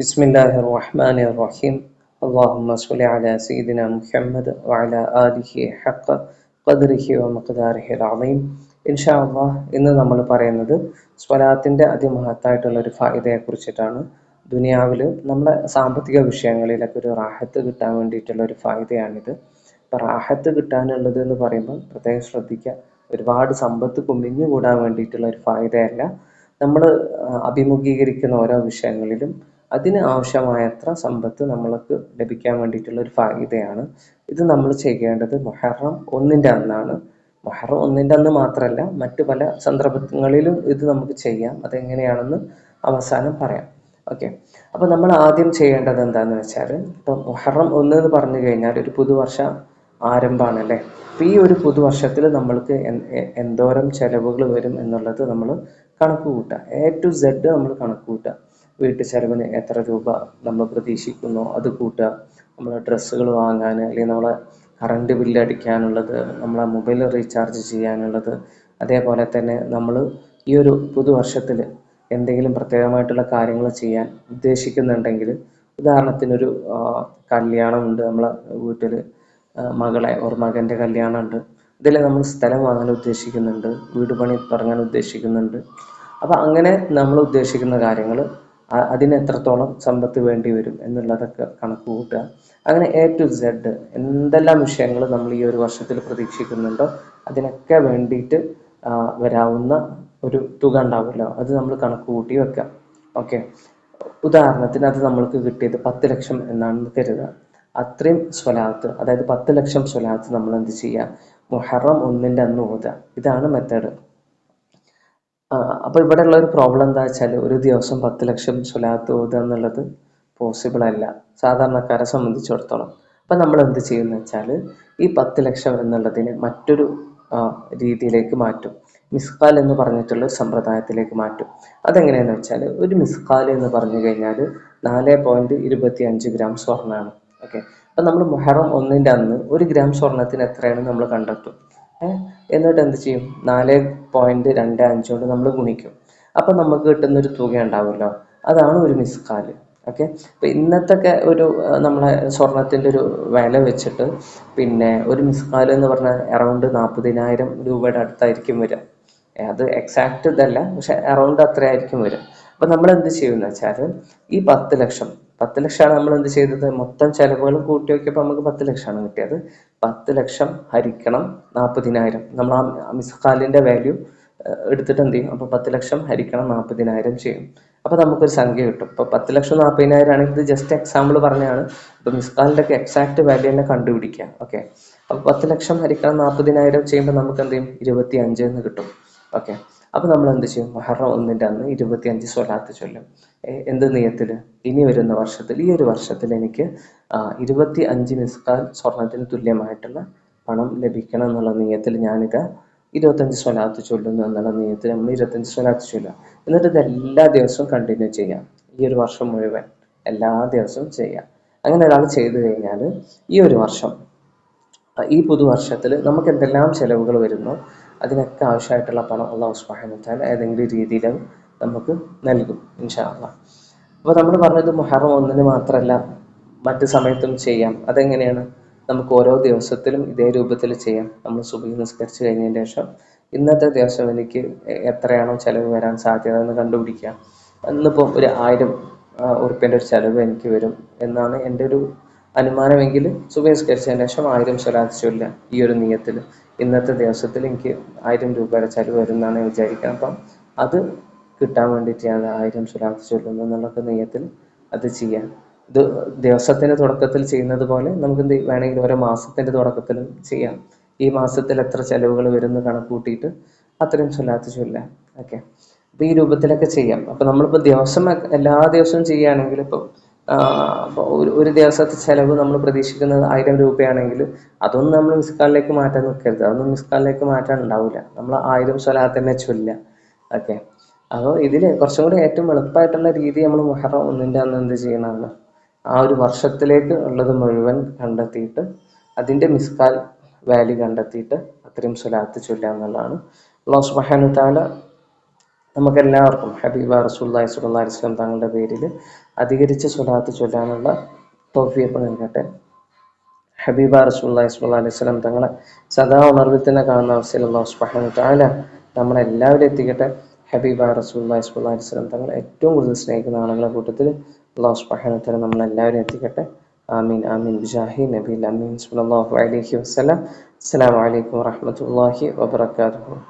ബിസ്മില്ലാഹിർ റഹ്മാനി റഹീം അള്ളാഹുമ്മ സുലി അല സീദിന മുഹമ്മദ് വഅല ആലിഹി ഹഖ് ഖദ്രിഹി വ മഖ്ദാരിഹി ഇൻഷാ അള്ളാഹ് ഇന്ന് നമ്മൾ പറയുന്നത് സ്വലാത്തിന്റെ അതിമഹത്തായിട്ടുള്ള ഒരു ഫായിദയെ കുറിച്ചിട്ടാണ് ദുനിയാവിൽ നമ്മുടെ സാമ്പത്തിക വിഷയങ്ങളിലൊക്കെ ഒരു റാഹത്ത് കിട്ടാൻ വേണ്ടിയിട്ടുള്ള ഒരു ഫായിദയാണിത്. അപ്പം റാഹത്ത് കിട്ടാനുള്ളത് എന്ന് പറയുമ്പോൾ പ്രത്യേകം ശ്രദ്ധിക്കുക ഒരുപാട് സമ്പത്ത് കുമിഞ്ഞു കൂടാൻ വേണ്ടിയിട്ടുള്ള ഒരു ഫായിദയല്ല നമ്മൾ അഭിമുഖീകരിക്കുന്ന ഓരോ വിഷയങ്ങളിലും അതിന് ആവശ്യമായത്ര സമ്പത്ത് നമ്മൾക്ക് ലഭിക്കാൻ വേണ്ടിയിട്ടുള്ള ഒരു ഫായിദയാണ്. ഇത് നമ്മൾ ചെയ്യേണ്ടത് മൊഹറം ഒന്നിന്റെ അന്നാണ്. മൊഹറം ഒന്നിന്റെ അന്ന് മാത്രമല്ല മറ്റു പല സന്ദർഭങ്ങളിലും ഇത് നമുക്ക് ചെയ്യാം. അതെങ്ങനെയാണെന്ന് അവസാനം പറയാം. ഓക്കെ. അപ്പോൾ നമ്മൾ ആദ്യം ചെയ്യേണ്ടത് എന്താണെന്ന് വെച്ചാൽ ഇപ്പം മുഹറം ഒന്ന് എന്ന് പറഞ്ഞു കഴിഞ്ഞാൽ ഒരു പുതുവർഷ ആരംഭമാണ് അല്ലേ അപ്പം ഈ ഒരു പുതുവർഷത്തിൽ നമ്മൾക്ക് എന്തോരം ചെലവുകൾ വരും എന്നുള്ളത് നമ്മൾ കണക്ക് കൂട്ടുക എ ടു സെഡ് നമ്മൾ കണക്ക് കൂട്ടുക വീട്ടു ചെലവിന് എത്ര രൂപ നമ്മൾ പ്രതീക്ഷിക്കുന്നു അത് കൂട്ടുക. നമ്മൾ ഡ്രസ്സുകൾ വാങ്ങാൻ അല്ലെങ്കിൽ നമ്മളെ കറണ്ട് ബില്ല് അടിക്കാനുള്ളത് നമ്മളെ മൊബൈൽ റീചാർജ് ചെയ്യാനുള്ളത് അതേപോലെ തന്നെ നമ്മൾ ഈ ഒരു പുതുവർഷത്തിൽ എന്തെങ്കിലും പ്രത്യേകമായിട്ടുള്ള കാര്യങ്ങൾ ചെയ്യാൻ ഉദ്ദേശിക്കുന്നുണ്ടെങ്കിൽ ഉദാഹരണത്തിനൊരു കല്യാണമുണ്ട്. നമ്മളെ വീട്ടിൽ മകളെ ഒരു മകന്റെ കല്യാണമുണ്ട്. ഇതിൽ നമ്മൾ സ്ഥലം വാങ്ങാൻ ഉദ്ദേശിക്കുന്നുണ്ട് വീട് പണി തുടങ്ങാൻ ഉദ്ദേശിക്കുന്നുണ്ട്. അപ്പോൾ അങ്ങനെ നമ്മൾ ഉദ്ദേശിക്കുന്ന കാര്യങ്ങൾ അതിന് എത്രത്തോളം സമ്പത്ത് വേണ്ടി വരും എന്നുള്ളതൊക്കെ കണക്ക് കൂട്ടുക അങ്ങനെ എ ടു സെഡ് എന്തെല്ലാം വിഷയങ്ങൾ നമ്മൾ ഈ ഒരു വർഷത്തിൽ പ്രതീക്ഷിക്കുന്നുണ്ടോ അതിനൊക്കെ വേണ്ടിയിട്ട് വരാവുന്ന ഒരു തുക ഉണ്ടാവുമല്ലോ. അത് നമ്മൾ കണക്ക് കൂട്ടി വെക്കാം. ഓക്കെ ഉദാഹരണത്തിന് അത് നമ്മൾക്ക് കിട്ടിയത് പത്ത് ലക്ഷം എന്നാണ് കരുതുക. അത്രയും സ്വലാത്ത് അതായത് പത്ത് ലക്ഷം സ്വലാത്ത് നമ്മൾ എന്ത് ചെയ്യുക? മുഹറം ഒന്നിന്റെ അന്ന് ഓതുക. ഇതാണ് മെത്തേഡ് അപ്പോൾ ഇവിടെ ഉള്ള ഒരു പ്രോബ്ലം എന്താ വെച്ചാൽ ഒരു ദിവസം പത്ത് ലക്ഷം സ്വലാത്ത് ഓതുക എന്നുള്ളത് പോസിബിൾ അല്ല. സാധാരണക്കാരെ സംബന്ധിച്ചിടത്തോളം. അപ്പം നമ്മൾ എന്ത് ചെയ്യുന്ന വെച്ചാൽ ഈ പത്ത് ലക്ഷം എന്നുള്ളതിനെ മറ്റൊരു രീതിയിലേക്ക് മാറ്റും. മിസ്കാൽ എന്ന് പറഞ്ഞിട്ടുള്ള സമ്പ്രദായത്തിലേക്ക് മാറ്റും. അതെങ്ങനെയാണെന്ന് വെച്ചാൽ ഒരു മിസ്കാൽ എന്ന് പറഞ്ഞു കഴിഞ്ഞാൽ നാല് പോയിന്റ് ഇരുപത്തി അഞ്ച് ഗ്രാം സ്വർണമാണ് ഓക്കെ? അപ്പം നമ്മൾ മുഹറം ഒന്നിന്റെ അന്ന് ഒരു ഗ്രാം സ്വർണത്തിന് എത്രയാണ് നമ്മൾ കണ്ടെത്തും? എന്നിട്ട് എന്ത് ചെയ്യും? നാല് പോയിന്റ് രണ്ട് അഞ്ച് കൊണ്ട് നമ്മൾ ഗുണിക്കും. അപ്പം നമുക്ക് കിട്ടുന്ന ഒരു തുക ഉണ്ടാവുമല്ലോ. അതാണ് ഒരു മിസ്കാൽ ഓക്കെ അപ്പം ഇന്നത്തെ ഒരു നമ്മളെ സ്വർണത്തിന്റെ ഒരു വില വെച്ചിട്ട് പിന്നെ ഒരു മിസ്കാൽ എന്ന് പറഞ്ഞാൽ അറൗണ്ട് നാൽപ്പതിനായിരം രൂപയുടെ അടുത്തായിരിക്കും വരിക. അത് എക്സാക്റ്റ് ഇതല്ല പക്ഷെ അറൗണ്ട് അത്രയായിരിക്കും വരിക. അപ്പം നമ്മൾ എന്ത് ചെയ്യുമെന്ന് വെച്ചാൽ ഈ പത്ത് ലക്ഷം പത്ത് ലക്ഷമാണ് നമ്മൾ എന്ത് ചെയ്തത്? മൊത്തം ചെലവുകൾ കൂട്ടി നോക്കിയപ്പോൾ നമുക്ക് പത്ത് ലക്ഷമാണ് കിട്ടിയത്. പത്ത് ലക്ഷം ഹരിക്കണം നാൽപ്പതിനായിരം നമ്മൾ ആ മിസ്ഖാലിന്റെ വാല്യൂ എടുത്തിട്ട് എന്ത് ചെയ്യും? അപ്പോൾ പത്ത് ലക്ഷം ഹരിക്കണം നാൽപ്പതിനായിരം ചെയ്യും. അപ്പോൾ നമുക്കൊരു സംഖ്യ കിട്ടും. ഇപ്പോൾ പത്ത് ലക്ഷം നാൽപ്പതിനായിരം ആണെങ്കിൽ ഇത് ജസ്റ്റ് എക്സാമ്പിൾ പറഞ്ഞാണ്. ഇപ്പോൾ മിസ്കാലിന്റെ ഒക്കെ എക്സാക്ട് വാല്യൂ തന്നെ കണ്ടുപിടിക്കുക. ഓക്കെ അപ്പോൾ പത്ത് ലക്ഷം ഹരിക്കണം നാൽപ്പതിനായിരം ചെയ്യുമ്പോൾ നമുക്ക് എന്ത് ചെയ്യും? ഇരുപത്തി അഞ്ച് എന്ന് കിട്ടും. ഓക്കെ അപ്പോൾ നമ്മൾ എന്ത് ചെയ്യും? മഹറം ഒന്നിന്റെ അന്ന് ഇരുപത്തിയഞ്ച് സ്വലാത്ത് ചൊല്ലും. എന്ത് നിയത്തിൽ ഇനി വരുന്ന വർഷത്തിൽ ഈ ഒരു വർഷത്തിൽ എനിക്ക് ഇരുപത്തി അഞ്ച് മിസ്കാൽ സ്വർണത്തിന് തുല്യമായിട്ടുള്ള പണം ലഭിക്കണം എന്നുള്ള നിയത്തിൽ ഞാനിത് ഇരുപത്തഞ്ച് സ്വലാത്ത് ചൊല്ലുന്നു എന്നുള്ള നിയത്തിൽ നമ്മൾ ഇരുപത്തഞ്ച് സ്വലാത്ത് ചൊല്ലുക. എന്നിട്ട് ഇത് എല്ലാ ദിവസവും കണ്ടിന്യൂ ചെയ്യാം. ഈ ഒരു വർഷം മുഴുവൻ എല്ലാ ദിവസവും ചെയ്യാം. അങ്ങനെ ഒരാൾ ചെയ്തു കഴിഞ്ഞാൽ ഈ ഒരു വർഷം ഈ പുതുവർഷത്തിൽ നമുക്ക് എന്തെല്ലാം ചിലവുകൾ വരുന്നോ? അതിനൊക്കെ ആവശ്യമായിട്ടുള്ള പണം അള്ളാഹു വതആല ഏതെങ്കിലും രീതിയിൽ നമുക്ക് നൽകും ഇൻഷാ അള്ളാഹ് അപ്പോൾ നമ്മൾ പറഞ്ഞത് മുഹറം ഒന്നിന് മാത്രമല്ല മറ്റു സമയത്തും ചെയ്യാം. അതെങ്ങനെയാണ്? നമുക്ക് ഓരോ ദിവസത്തിലും ഇതേ രൂപത്തിൽ ചെയ്യാം. നമ്മൾ സുബഹി നിസ്കരിച്ച് കഴിഞ്ഞതിന് ശേഷം ഇന്നത്തെ ദിവസം എനിക്ക് എത്രയാണോ ചിലവ് വരാൻ സാധ്യത എന്ന് കണ്ടുപിടിക്കുക ഇന്നിപ്പോൾ ഒരു ആയിരം ഉറുപ്പ്യന്റെ ഒരു ചിലവ് എനിക്ക് വരും എന്നാണ് എന്റെ ഒരു അനുമാനമെങ്കിൽ സുബേസ്കരിച്ചതിന് ശേഷം ആയിരം സ്വലാത്ത് ഈ ഒരു നിയത്തിൽ ഇന്നത്തെ ദിവസത്തിൽ എനിക്ക് ആയിരം രൂപ ചിലവ് വരും എന്നാണ് വിചാരിക്കുന്നത്. അപ്പം അത് കിട്ടാൻ വേണ്ടിയിട്ട് ഞാൻ ആയിരം സ്വലാത്ത് ചൊല്ലുന്നു എന്നുള്ള നെയ്യത്തിൽ അത് ചെയ്യാം ഇത് ദിവസത്തിന്റെ തുടക്കത്തിൽ ചെയ്യുന്നത് പോലെ നമുക്ക് എന്ത് വേണമെങ്കിൽ ഓരോ മാസത്തിന്റെ തുടക്കത്തിലും ചെയ്യാം. ഈ മാസത്തിൽ എത്ര ചെലവുകൾ വരുന്ന കണക്ക് കൂട്ടിയിട്ട് അത്രയും സ്വലാത്ത് ചൊല്ലാം ഓക്കെ. അപ്പൊ ഈ രൂപത്തിലൊക്കെ ചെയ്യാം. അപ്പൊ നമ്മളിപ്പോ ദിവസം എല്ലാ ദിവസവും ചെയ്യുകയാണെങ്കിൽ ഇപ്പം ഒരു ഒരു ദിവസത്തെ ചിലവ് നമ്മൾ പ്രതീക്ഷിക്കുന്നത് ആയിരം രൂപയാണെങ്കിൽ അതൊന്നും നമ്മൾ മിസ്കാലിലേക്ക് മാറ്റാൻ നിൽക്കരുത് അതൊന്നും മിസ്കാലിലേക്ക് മാറ്റാൻ ഉണ്ടാവില്ല നമ്മൾ ആയിരം സ്വലാത്ത് തന്നെ ചൊല്ല ഓക്കെ. അപ്പോൾ ഇതിൽ കുറച്ചും കൂടി ഏറ്റവും എളുപ്പമായിട്ടുള്ള രീതി നമ്മൾ മുഹറ ഒന്നിന്റെ അന്ന് എന്ത് ചെയ്യണമാണ് ആ ഒരു വർഷത്തിലേക്ക് ഉള്ളത് മുഴുവൻ കണ്ടെത്തിയിട്ട് അതിന്റെ മിസ്കാൽ വാല്യൂ കണ്ടെത്തിയിട്ട് അത്രയും സ്വലാത്ത് ചൊല്ലുക എന്നുള്ളതാണ്. അള്ളാഹു സുബ്ഹാനഹു തആല നമുക്കെല്ലാവർക്കും ഹബീബ സ്വല്ലല്ലാഹി അലൈഹി വസല്ലം തങ്ങളുടെ പേരിൽ അധികരിച്ച് സ്വലാത്ത് ചൊല്ലാനുള്ള തോഫിയപ്പ് നൽകട്ടെ. ഹബീബ റസൂല്ലായി സ്വല്ലല്ലാഹി അലൈഹി സ്വലം തങ്ങളെ സദാ ഉണർവിൽ തന്നെ കാണുന്ന അവസ്ഥയിൽ അള്ളാഹു തആല നമ്മളെല്ലാവരും എത്തിക്കട്ടെ. ഹബീബ റസൂല്ലായി സ്വല്ലല്ലാഹി അലൈഹി സ്വലം തങ്ങൾ ഏറ്റവും കൂടുതൽ സ്നേഹിക്കുന്ന ആളുകളുടെ കൂട്ടത്തിൽ അള്ളാഹു സുബ്ഹാനഹു താല നമ്മളെല്ലാവരും എത്തിക്കട്ടെ. ആമീൻ ആമീൻ. ബിജാഹി നബീൽ അമീൻ സുല്ലാഹു അലൈഹി വസ്സലാം അസ്സാം അലൈക്കും വറഹ്മത്തുള്ളാഹി വബറകാതുഹു.